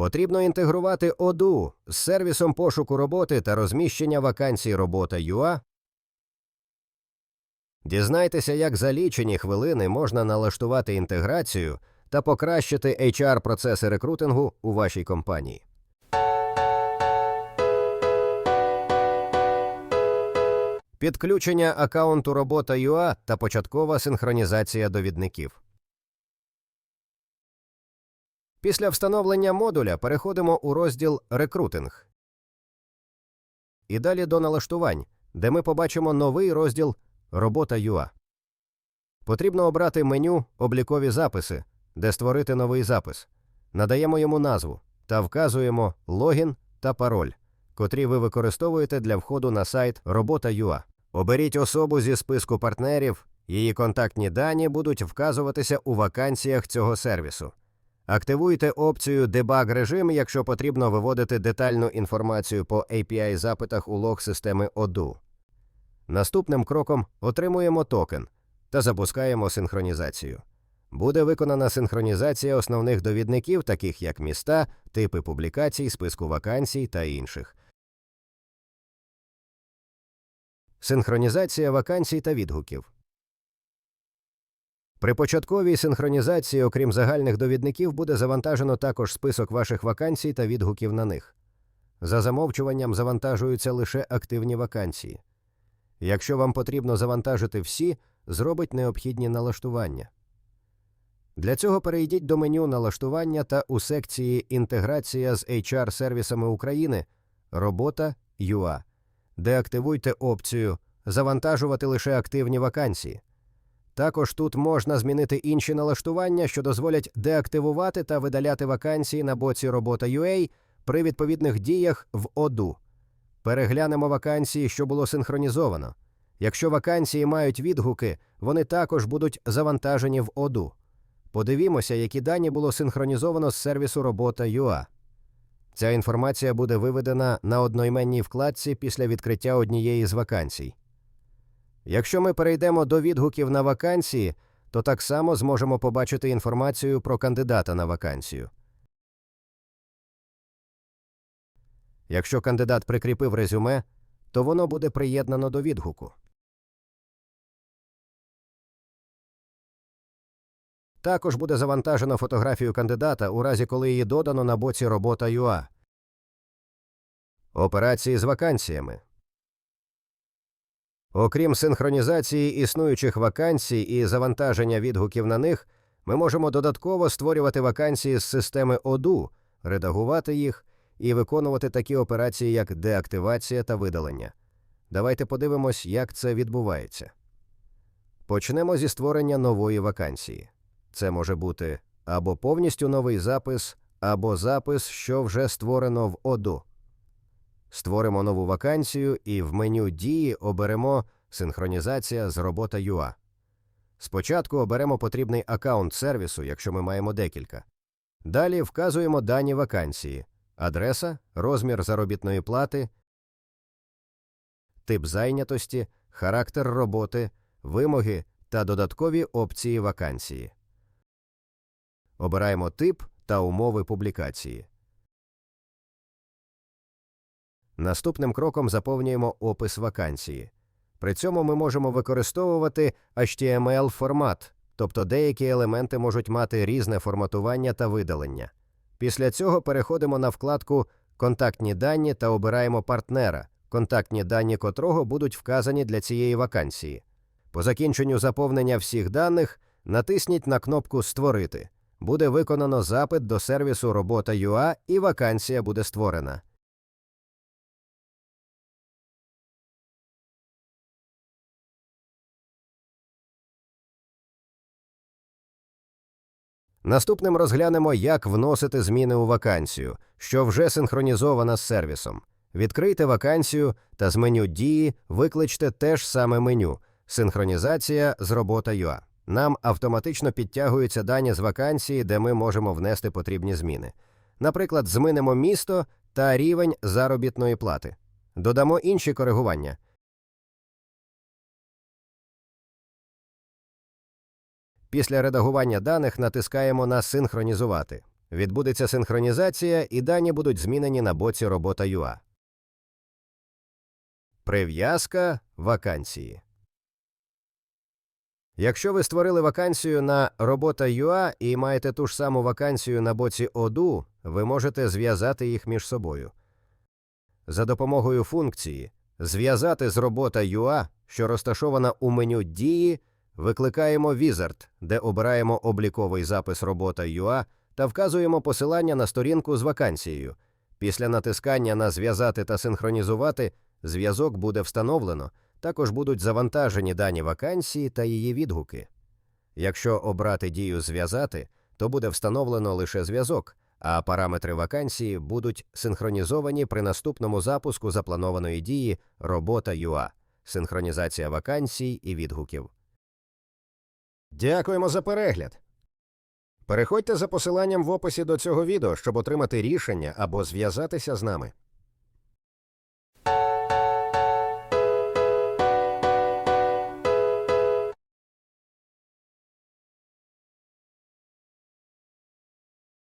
Потрібно інтегрувати ОДУ з сервісом пошуку роботи та розміщення вакансій робота ЮА. Дізнайтеся, як за лічені хвилини можна налаштувати інтеграцію та покращити HR-процеси рекрутингу у вашій компанії. Підключення аккаунту робота ЮА та початкова синхронізація довідників. Після встановлення модуля переходимо у розділ Рекрутинг. І далі до налаштувань, де ми побачимо новий розділ Робота ЮА. Потрібно обрати меню Облікові записи, де створити новий запис. Надаємо йому назву та вказуємо логін та пароль, котрі ви використовуєте для входу на сайт Робота.ua. Оберіть особу зі списку партнерів, її контактні дані будуть вказуватися у вакансіях цього сервісу. Активуйте опцію Debug режим, якщо потрібно виводити детальну інформацію по API запитах у лог системи ODU. Наступним кроком отримуємо токен та запускаємо синхронізацію. Буде виконана синхронізація основних довідників, таких як міста, типи публікацій, списку вакансій та інших. Синхронізація вакансій та відгуків. При початковій синхронізації, окрім загальних довідників, буде завантажено також список ваших вакансій та відгуків на них. За замовчуванням завантажуються лише активні вакансії. Якщо вам потрібно завантажити всі, зробить необхідні налаштування. Для цього перейдіть до меню налаштування та у секції Інтеграція з HR-сервісами України Робота ЮА, де активуйте опцію Завантажувати лише активні вакансії. Також тут можна змінити інші налаштування, що дозволять деактивувати та видаляти вакансії на боці Робота UA при відповідних діях в ОДУ. Переглянемо вакансії, що було синхронізовано. Якщо вакансії мають відгуки, вони також будуть завантажені в ОДУ. Подивімося, які дані було синхронізовано з сервісу робота UA. Ця інформація буде виведена на одноіменній вкладці після відкриття однієї з вакансій. Якщо ми перейдемо до відгуків на вакансії, то так само зможемо побачити інформацію про кандидата на вакансію. Якщо кандидат прикріпив резюме, то воно буде приєднано до відгуку. Також буде завантажено фотографію кандидата у разі, коли її додано на боці робота ЮА. Операції з вакансіями. Окрім синхронізації існуючих вакансій і завантаження відгуків на них, ми можемо додатково створювати вакансії з системи ОДУ, редагувати їх і виконувати такі операції, як деактивація та видалення. Давайте подивимось, як це відбувається. Почнемо зі створення нової вакансії. Це може бути або повністю новий запис, або запис, що вже створено в ОДУ. Створимо нову вакансію і в меню дії оберемо Синхронізація з робота UA. Спочатку оберемо потрібний аккаунт сервісу, якщо ми маємо декілька. Далі вказуємо дані вакансії, адреса, розмір заробітної плати, тип зайнятості, характер роботи, вимоги та додаткові опції вакансії. Обираємо тип та умови публікації. Наступним кроком заповнюємо опис вакансії. При цьому ми можемо використовувати HTML формат, тобто деякі елементи можуть мати різне форматування та видалення. Після цього переходимо на вкладку Контактні дані та обираємо партнера, контактні дані котрого будуть вказані для цієї вакансії. По закінченню заповнення всіх даних натисніть на кнопку Створити. Буде виконано запит до сервісу Робота.ua і вакансія буде створена. Наступним розглянемо, як вносити зміни у вакансію, що вже синхронізована з сервісом. Відкрийте вакансію та з меню дії викличте те ж саме меню Синхронізація з робота.ua. Нам автоматично підтягуються дані з вакансії, де ми можемо внести потрібні зміни. Наприклад, змінимо місто та рівень заробітної плати. Додамо інші коригування. Після редагування даних натискаємо на Синхронізувати. Відбудеться синхронізація, і дані будуть змінені на боці робота UA. Прив'язка вакансії. Якщо ви створили вакансію на робота UA і маєте ту ж саму вакансію на боці Оду, ви можете зв'язати їх між собою. За допомогою функції Зв'язати з робота UA, що розташована у меню Дії, викликаємо Wizard, де обираємо обліковий запис робота UA та вказуємо посилання на сторінку з вакансією. Після натискання на Зв'язати та синхронізувати зв'язок буде встановлено, також будуть завантажені дані вакансії та її відгуки. Якщо обрати дію Зв'язати, то буде встановлено лише зв'язок, а параметри вакансії будуть синхронізовані при наступному запуску запланованої дії робота UA, синхронізація вакансій і відгуків. Дякуємо за перегляд. Переходьте за посиланням в описі до цього відео, щоб отримати рішення або зв'язатися з нами.